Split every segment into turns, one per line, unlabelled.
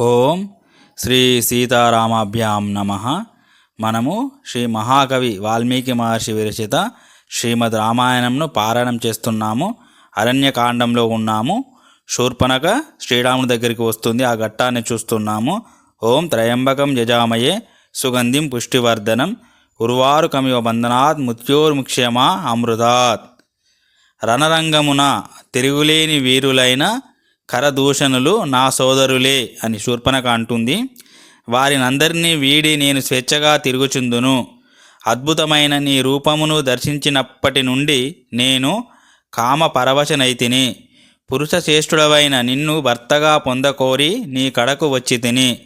ఓం శ్రీ సీతారామాభ్యాం నమ. మనము శ్రీ మహాకవి వాల్మీకి మహర్షి విరచిత శ్రీమద్ రామాయణంను పారాయణం చేస్తున్నాము. అరణ్యకాండంలో ఉన్నాము. శూర్పణక శ్రీరాముని దగ్గరికి వస్తుంది. ఆ ఘట్టాన్ని చూస్తున్నాము. ఓం త్రయంబకం యజామయే సుగంధిం పుష్టివర్ధనం ఉర్వారు కమివ బంధనాత్ మృత్యోర్ముక్ష్యమా అమృతాత్. రణరంగమున తిరుగులేని వీరులైన కరదూషణులు నా సోదరులే అని శూర్పణక అంటుంది. వారినందరినీ వీడి నేను స్వేచ్ఛగా తిరుగుచుందును. అద్భుతమైన నీ రూపమును దర్శించినప్పటి నుండి నేను కామ పరవశనైతిని పురుష శ్రేష్ఠుడవైన నిన్ను భర్తగా పొందకోరి నీ కడకు వచ్చి తిని.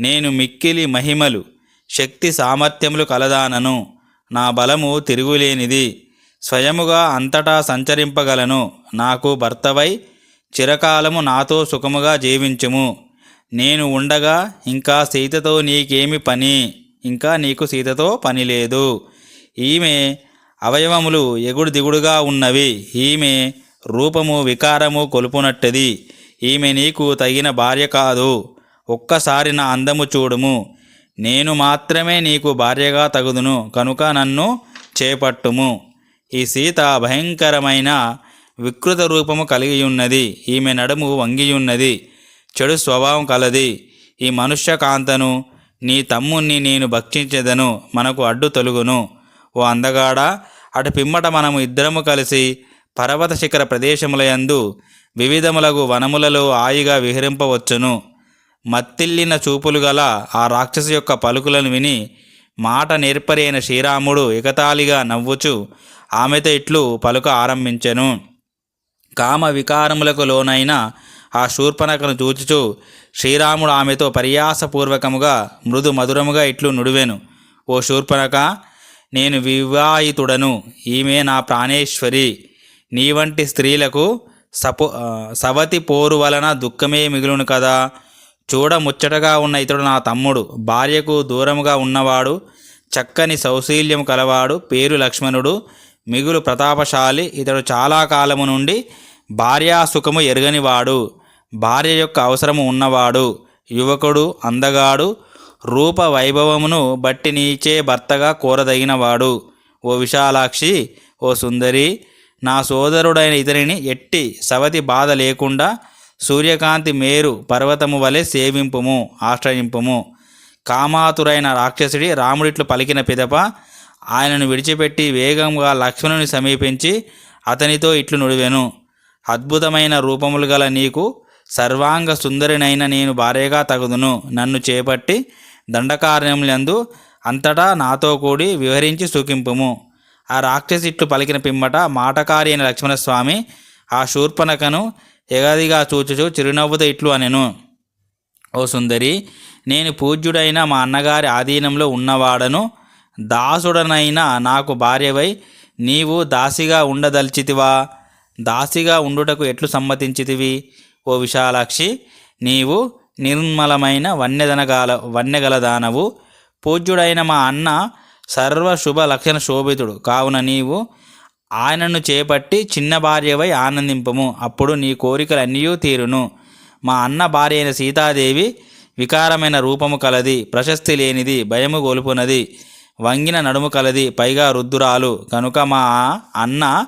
నేను మిక్కిలి మహిమలు శక్తి సామర్థ్యములు కలదానను. నా బలము తిరుగులేనిది. స్వయముగా అంతటా సంచరింపగలను. నాకు భర్తవై చిరకాలము నాతో సుఖముగా జీవించుము. నేను ఉండగా ఇంకా సీతతో నీకేమి పని? ఇంకా నీకు సీతతో పని లేదు. ఈమె అవయవములు ఎగుడు దిగుడుగా ఉన్నవి. ఈమె రూపము వికారము కొలుపునట్టది. ఈమె నీకు తగిన భార్య కాదు. ఒక్కసారి నా అందము చూడుము. నేను మాత్రమే నీకు భార్యగా తగుదును. కనుక నన్ను చేపట్టుము. ఈ సీత భయంకరమైన వికృత రూపము కలిగి ఉన్నది ఈమె నడుము వంగియున్నది. చెడు స్వభావం కలది. ఈ మనుష్య కాంతను నీ తమ్ముణ్ణి నేను భక్షించదను మనకు అడ్డు తొలుగును. ఓ అందగాడ అటు పిమ్మట మనము ఇద్దరము కలిసి పర్వత శిఖర ప్రదేశములయందు వివిధములగు వనములలో హాయిగా విహరింపవచ్చును. మత్తిల్లిన చూపులు గల ఆ రాక్షసు యొక్క పలుకులను విని మాట నేర్పరి అయిన శ్రీరాముడు ఎగతాళిగా నవ్వుచు ఆమెతో ఇట్లు పలుక ఆరంభించెను. కామ వికారములకు లోనైన ఆ శూర్పణకను చూచుచూ శ్రీరాముడు ఆమెతో పర్యాసపూర్వకముగా మృదు మధురముగా ఇట్లు నుడివెను. ఓ శూర్పణక నేను వివాహితుడను. ఈమె నా ప్రాణేశ్వరి. నీ వంటి స్త్రీలకు సపో సవతి పోరు వలన దుఃఖమే మిగులును కదా. చూడ ముచ్చటగా ఉన్న ఇతడు నా తమ్ముడు. భార్యకు దూరముగా ఉన్నవాడు. చక్కని సౌశీల్యం కలవాడు. పేరు లక్ష్మణుడు. మిగులు ప్రతాపశాలి. ఇతడు చాలా కాలము నుండి భార్యాసుఖము ఎరగనివాడు. భార్య యొక్క అవసరము ఉన్నవాడు. యువకుడు అందగాడు రూప వైభవమును బట్టి నీచే భర్తగా కోరదగినవాడు. ఓ విశాలాక్షి ఓ సుందరి నా సోదరుడైన ఇతనిని ఎట్టి సవతి బాధ లేకుండా సూర్యకాంతి మేరు పర్వతము వలె సేవింపుము ఆశ్రయింపుము. కామాతురైన రాక్షసుడి రాముడిట్లు పలికిన పిదప ఆయనను విడిచిపెట్టి వేగంగా లక్ష్మణుని సమీపించి అతనితో ఇట్లు నుడివెను. అద్భుతమైన రూపములు గల నీకు సర్వాంగ సుందరినైన నేను భార్యగా తగుదును. నన్ను చేపట్టి దండకారణ్యములందు అంతటా నాతో కూడి వివరించి సుఖింపుము ఆ రాక్షసి ఇట్లు పలికిన పిమ్మట మాటకారి అయిన లక్ష్మణస్వామి ఆ శూర్పణకను ఎగదిగా చూచుచు చిరునవ్వుతో ఇట్లు అనెను. ఓ సుందరి నేను పూజ్యుడైన మా అన్నగారి ఆధీనంలో ఉన్నవాడను దాసుడనైనా నాకు భార్యవై నీవు దాసిగా ఉండదల్చితివా? దాసిగా ఉండుటకు ఎట్లు సమ్మతించితివి? ఓ విశాలాక్షి నీవు నిర్మలమైన వన్యదనగాల వన్యగలదానవు. పూజ్యుడైన మా అన్న సర్వ శుభ లక్షణ శోభితుడు. కావున నీవు ఆయనను చేపట్టి చిన్న భార్యవై ఆనందింపము. అప్పుడు నీ కోరికలన్నీ తీరును. మా అన్న భార్య అయిన సీతాదేవి వికారమైన రూపము కలది. ప్రశస్తి లేనిది భయము గొలుపునది వంగిన నడుము కలది. పైగా రుద్దురాలు కనుక మా అన్న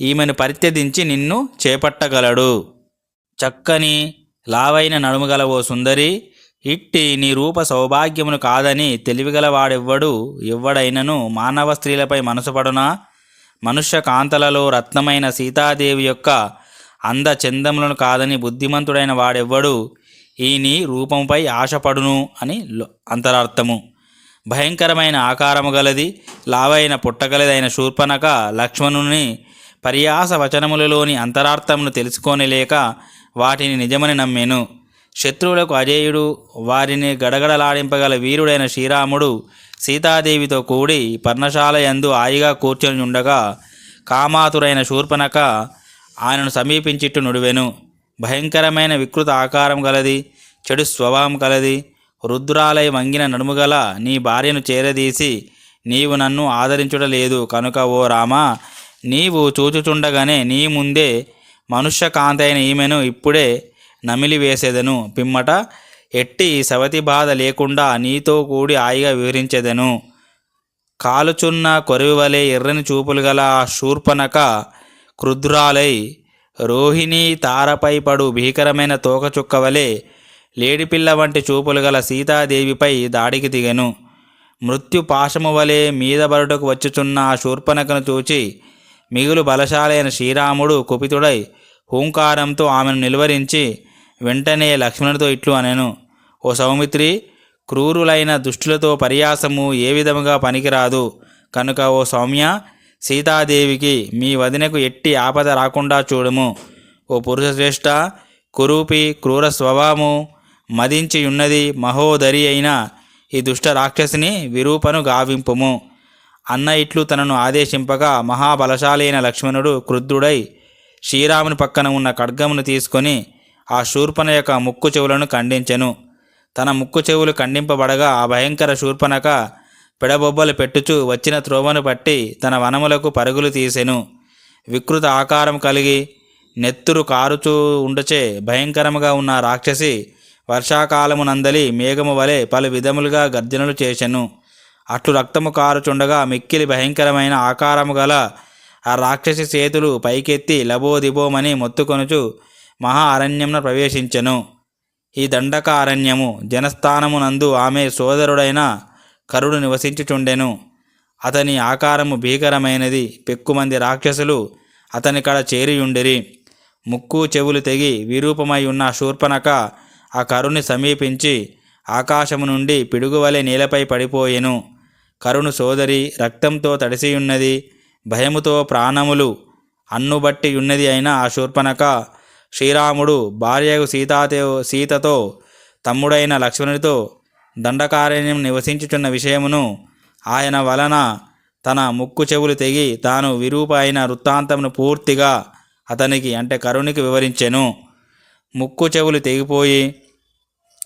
ఈమెను పరిత్యదించి నిన్ను చేపట్టగలడు. చక్కని లావైన నడుము గల ఓ సుందరి ఇట్టి నీ రూప సౌభాగ్యమును కాదని తెలివిగలవాడెవ్వడు ఎవ్వడైనను మానవ స్త్రీలపై మనసుపడునా మనుష్య కాంతలలో రత్నమైన సీతాదేవి యొక్క అంద చందములను కాదని బుద్ధిమంతుడైన వాడెవ్వడు ఈ నీ రూపంపై ఆశపడును అని అంతరార్థము. భయంకరమైన ఆకారము గలది లావైన పుట్టగలదైన శూర్పణక లక్ష్మణుని పర్యాస వచనములలోని అంతరార్థమును తెలుసుకోనిలేక వాటిని నిజమని నమ్మెను. శత్రువులకు అజేయుడు వారిని గడగడలాడింపగల వీరుడైన శ్రీరాముడు సీతాదేవితో కూడి పర్ణశాల యందు హాయిగా కూర్చొని ఉండగా కామాతురైన శూర్పణక ఆయనను సమీపించిట్టు నుడివెను. భయంకరమైన వికృత ఆకారం గలది చెడు స్వభావం కలది రుద్రాలయ వంగిన నడుముగల నీ భార్యను చేరదీసి నీవు నన్ను ఆదరించుటలేదు. కనుక ఓ రామా నీవు చూచుచుండగానే నీ ముందే మనుష్య కాంతైన ఈమెను ఇప్పుడే నమిలి వేసేదను. పిమ్మట ఎట్టి సవతి బాధ లేకుండా నీతో కూడి హాయిగా వివరించెదను. కాలుచున్న కొరివివలే ఎర్రని చూపులు గల శూర్పనక క్రుద్రాలై రోహిణి తారపై పడు భీకరమైన తోకచుక్క వలె లేడిపిల్ల వంటి చూపులు గల సీతాదేవిపై దాడికి దిగెను. మృత్యు పాశము వలె మీద బరుటకు వచ్చుచున్న ఆ శూర్పణకను చూచి మిగులు బలశాలైన శ్రీరాముడు కుపితుడై హూంకారంతో ఆమెను నిలువరించి వెంటనే లక్ష్మణుడితో ఇట్లు అనెను. ఓ సౌమిత్రి క్రూరులైన దుష్టులతో పర్యాసము ఏ విధముగా పనికిరాదు. కనుక ఓ సౌమ్య సీతాదేవికి మీ వదినకు ఎట్టి ఆపద రాకుండా చూడము. ఓ పురుషశ్రేష్ఠ కురూపి క్రూర స్వభావము మదించియున్నది మహోదరి అయిన ఈ దుష్ట రాక్షసిని విరూపను గావింపుము. అన్న ఇట్లు తనను ఆదేశింపగా మహాబలశాలైన లక్ష్మణుడు క్రుద్ధుడై శ్రీరాముని పక్కన ఉన్న ఖడ్గమును తీసుకొని ఆ శూర్పణ యొక్క ముక్కు చెవులను ఖండించెను. తన ముక్కు చెవులు ఖండింపబడగా ఆ భయంకర శూర్పణక పిడబొబ్బలు పెట్టుచు వచ్చిన త్రోవను పట్టి తన వనములకు పరుగులు తీసెను. వికృత ఆకారం కలిగి నెత్తురు కారుచూ ఉండచే భయంకరముగా ఉన్న రాక్షసి వర్షాకాలమునందలి మేఘము వలె పలు విధములుగా గర్జనలు చేసెను. అట్లు రక్తము కారుచుండగా మిక్కిలి భయంకరమైన ఆకారము గల ఆ రాక్షసి చేతులు పైకెత్తి లబోదిబోమని మొత్తుకొనుచు మహా అరణ్యమున ప్రవేశించెను. ఈ దండక అరణ్యము జనస్థానమునందు ఆమె సోదరుడైన కరుడు నివసించుచుండెను. అతని ఆకారము భీకరమైనది. పెక్కుమంది రాక్షసులు అతని కడ చేరియుండిరి. ముక్కు చెవులు తెగి విరూపమై ఉన్న శూర్పణక ఆ కరుణ్ణి సమీపించి ఆకాశము నుండి పిడుగువలె నేలపై పడిపోయెను. కరుణు సోదరి రక్తంతో తడిసియున్నది భయముతో ప్రాణములు అన్నుబట్టి ఉన్నది అయిన ఆ శూర్పణక శ్రీరాముడు భార్యకు సీతాతో సీతతో తమ్ముడైన లక్ష్మణుడితో దండకారణ్యం నివసించుచున్న విషయమును ఆయన వలన తన ముక్కు చెవులు తెగి తాను విరూప అయిన వృత్తాంతమును పూర్తిగా అతనికి అంటే కరుణికి వివరించెను. ముక్కు చెవులు తెగిపోయి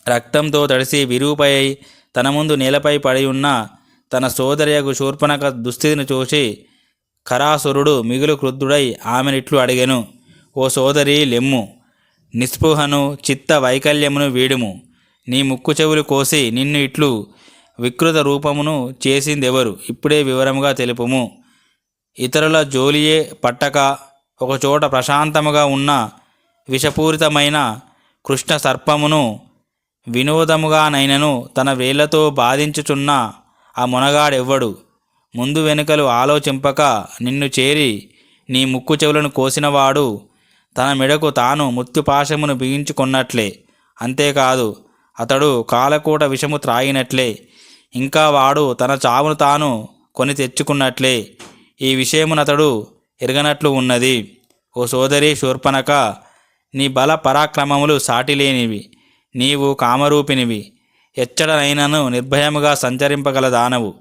రక్తంతో తడిసి విరూపై తన ముందు నేలపై పడి ఉన్న తన సోదరియకు శూర్పణక దుస్థితిని చూసి ఖరాసురుడు మిగులు క్రుద్ధుడై ఆమెనిట్లు అడిగెను ఓ సోదరి లెమ్ము. నిస్పృహను చిత్త వైకల్యమును వీడుము. నీ ముక్కు చెవులు కోసి నిన్ను ఇట్లు వికృత రూపమును చేసిందెవరు? ఇప్పుడే వివరముగా తెలుపుము. ఇతరుల జోలియే పట్టక ఒకచోట ప్రశాంతముగా ఉన్న విషపూరితమైన కృష్ణ సర్పమును వినోదముగానైనను తన వేళ్ళతో బాధించుచున్న ఆ మునగాడెవ్వడు? ముందు వెనుకలు ఆలోచింపక నిన్ను చేరి నీ ముక్కు చెవులను కోసినవాడు తన మెడకు తాను మృత్యుపాశమును బిగించుకున్నట్లే. అంతేకాదు అతడు కాలకూట విషము త్రాగినట్లే. ఇంకా వాడు తన చావును తాను కొని తెచ్చుకున్నట్లే. ఈ విషయమునతడు ఎరగనట్లు ఉన్నది. ఓ సోదరి శూర్పణక నీ బల పరాక్రమములు సాటిలేనివి. నీవు కామరూపినివి. ఎచ్చడనైనను నిర్భయముగా సంచరింపగల దానవు.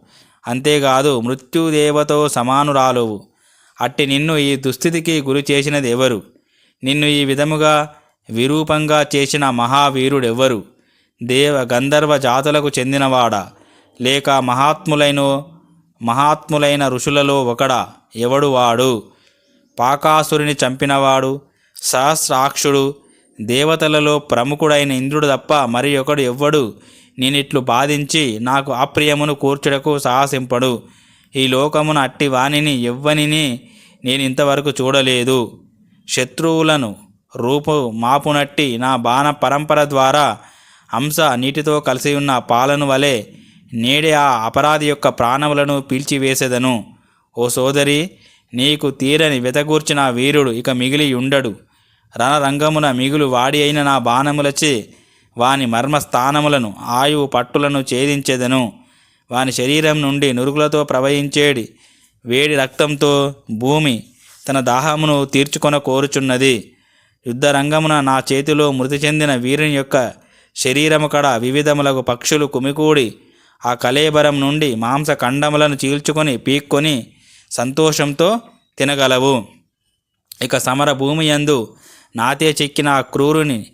అంతేకాదు మృత్యుదేవతో సమానురాలువు. అట్టి నిన్ను ఈ దుస్థితికి గురి చేసినది ఎవరు నిన్ను ఈ విధముగా విరూపంగా చేసిన మహావీరుడెవ్వరు దేవ గంధర్వ జాతులకు చెందినవాడా? లేక మహాత్ములైన మహాత్ములైన ఋషులలో ఒకడా? ఎవడు వాడు? పాకాసురుని చంపినవాడు? సహస్రాక్షుడు? దేవతలలో ప్రముఖుడైన ఇంద్రుడు తప్ప మరి ఒకడు ఎవ్వడు. నేనిట్లు బాధించి నాకు అప్రియమును కూర్చుటకు సాహసింపడు. ఈ లోకమున అట్టి వాణిని ఎవ్వనిని నేను ఇంతవరకు చూడలేదు. శత్రువులను రూపు మాపునట్టి నా బాణ పరంపర ద్వారా అంశ నీటితో కలిసి ఉన్న పాలను వలె నేడే ఆ అపరాధి యొక్క ప్రాణములను పీల్చివేసేదను. ఓ సోదరి నీకు తీరని వెతగూర్చిన వీరుడు ఇక మిగిలి ఉండడు. రణరంగమున మిగులు వాడి అయిన నా బాణములచే వాని మర్మస్థానములను ఆయువు పట్టులను ఛేదించెదను. వాని శరీరం నుండి నురుగులతో ప్రవహించేడి వేడి రక్తంతో భూమి తన దాహమును తీర్చుకొన కోరుచున్నది. యుద్ధరంగమున నా చేతిలో మృతి చెందిన వీరుని యొక్క శరీరము కడ వివిధములకు పక్షులు కుమికూడి ఆ కలేబరం నుండి మాంస ఖండములను చీల్చుకొని పీక్కొని సంతోషంతో తినగలవు. ఇక సమర భూమి యందు నాతే చెక్కిన ఆ క్రూరుని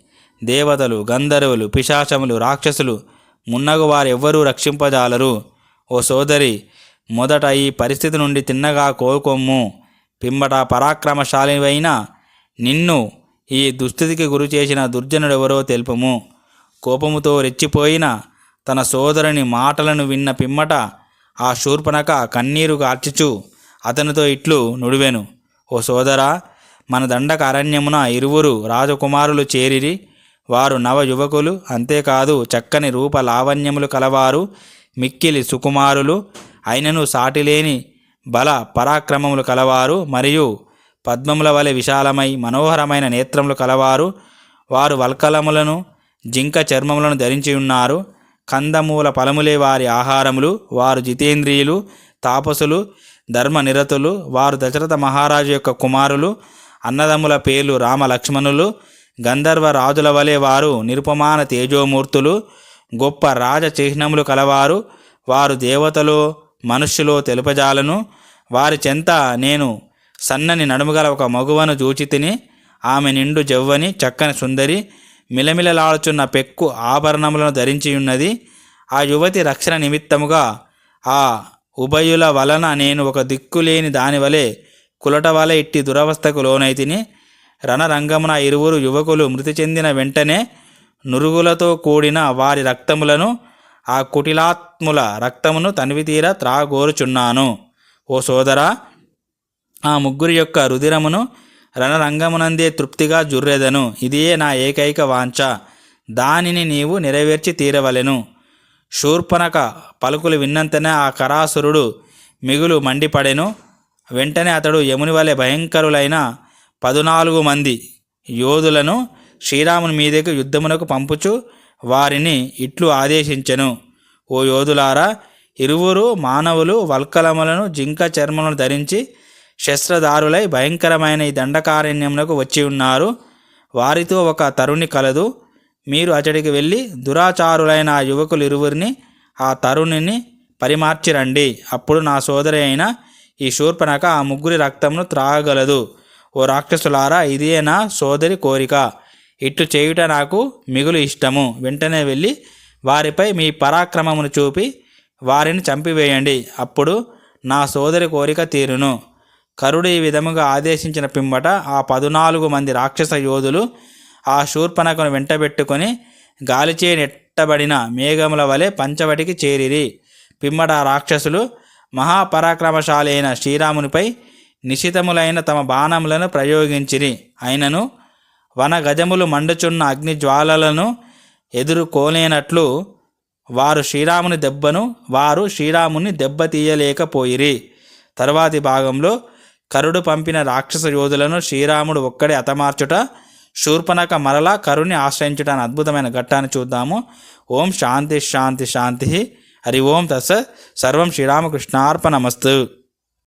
దేవతలు గంధర్వులు పిశాచములు రాక్షసులు మున్నగు వారెవ్వరూ రక్షింపజాలరు. ఓ సోదరి మొదట ఈ పరిస్థితి నుండి తిన్నగా కోరుకొమ్ము పిమ్మట పరాక్రమశాలివైన నిన్ను ఈ దుస్థితికి గురి చేసిన దుర్జనుడెవరో తెలుపము. కోపముతో రెచ్చిపోయిన తన సోదరుని మాటలను విన్న పిమ్మట ఆ శూర్పణక కన్నీరు కార్చుచు అతనితో ఇట్లు నుడివెను. ఓ సోదరా మన దండక అరణ్యమున ఇరువురు రాజకుమారులు చేరిరి. వారు నవ యువకులు అంతేకాదు చక్కని రూప లావణ్యములు కలవారు. మిక్కిలి సుకుమారులు అయినను సాటిలేని బల పరాక్రమములు కలవారు. మరియు పద్మముల వలె విశాలమై మనోహరమైన నేత్రములు కలవారు. వారు వల్కలములను జింక చర్మములను ధరించి ఉన్నారు. కందమూల ఫలములే వారి ఆహారములు. వారు జితేంద్రియులు తాపసులు ధర్మనిరతులు. వారు దశరథ మహారాజు యొక్క కుమారులు. అన్నదమ్ముల పేర్లు రామ లక్ష్మణులు గంధర్వ రాజుల వలె వారు నిరుపమాన తేజోమూర్తులు గొప్ప రాజ చిహ్నములు కలవారు వారు దేవతలో మనుష్యులో తెలుపజాలను వారి చెంత నేను సన్నని నడుముగల ఒక మగువను చూచి తిని ఆమె నిండు జవ్వని చక్కని సుందరి మిలమిలలాడుచున్న పెక్కు ఆభరణములను ధరించి ఉన్నది ఆ యువతి రక్షణ నిమిత్తముగా ఆ ఉభయుల వలన నేను ఒక దిక్కులేని దాని వలె ఇట్టి దురవస్థకు లోనైతిని రణరంగమున ఇరువురు యువకులు మృతి చెందిన వెంటనే నురుగులతో కూడిన వారి రక్తములను ఆ కుటిలాత్ముల రక్తమును తనివితీర త్రాగోరుచున్నాను. ఓ సోదరా ఆ ముగ్గురి యొక్క రుధిరమును రణరంగమునందే తృప్తిగా జుర్రెదను. ఇదే నా ఏకైక వాంఛ. దానిని నీవు నెరవేర్చి తీరవలెను. శూర్పణక పలుకులు విన్నంతనే ఆ కరాసురుడు మిగులు మండిపడెను. వెంటనే అతడు యముని వలె భయంకరులైన పదునాలుగు మంది యోధులను శ్రీరాముని మీదకు యుద్ధమునకు పంపుచు వారిని ఇట్లు ఆదేశించెను. ఓ యోధులారా ఇరువురు మానవులు వల్కలములను జింక చర్మలను ధరించి శస్త్రదారులై భయంకరమైన ఈ దండకారణ్యమునకు వచ్చి ఉన్నారు. వారితో ఒక తరుణి కలదు. మీరు అతడికి వెళ్ళి దురాచారులైన ఆ యువకులు ఇరువురిని ఆ తరుణిని పరిమార్చిరండి. అప్పుడు నా సోదరి అయిన ఈ శూర్పణక ఆ ముగ్గురి రక్తమును త్రాగగలదు. ఓ రాక్షసులారా ఇదే నా సోదరి కోరిక. ఇట్టు చేయుట నాకు మిగులు ఇష్టము. వెంటనే వెళ్ళి వారిపై మీ పరాక్రమమును చూపి వారిని చంపివేయండి. అప్పుడు నా సోదరి కోరిక తీరును. కరుడు ఈ విధముగా ఆదేశించిన పిమ్మట ఆ పదునాలుగు మంది రాక్షస యోధులు ఆ శూర్పణకను వెంటబెట్టుకొని గాలిచే నెట్టబడిన మేఘముల వలె పంచవటికి చేరిరి. పిమ్మట ఆ రాక్షసులు మహాపరాక్రమశాలైన శ్రీరామునిపై నిశితములైన తమ బాణములను ప్రయోగించిరి. అయినను వన గజములు మండుచున్న అగ్ని జ్వాలలను ఎదుర్కోలేనట్లు వారు శ్రీరాముని దెబ్బను వారు శ్రీరాముని దెబ్బతీయలేకపోయిరి తరువాతి భాగంలో కరుడు పంపిన రాక్షస యోధులను శ్రీరాముడు ఒక్కడే హతమార్చుట శూర్పణక మరలా కరుణి ఆశ్రయించుట అనే అద్భుతమైన ఘట్టాన్ని చూద్దాము. ఓం శాంతి శాంతి శాంతి. ஹரி ஓம் தச சர்வம் ஸ்ரீராமகிருஷ்ணார்ப்பணமஸ்து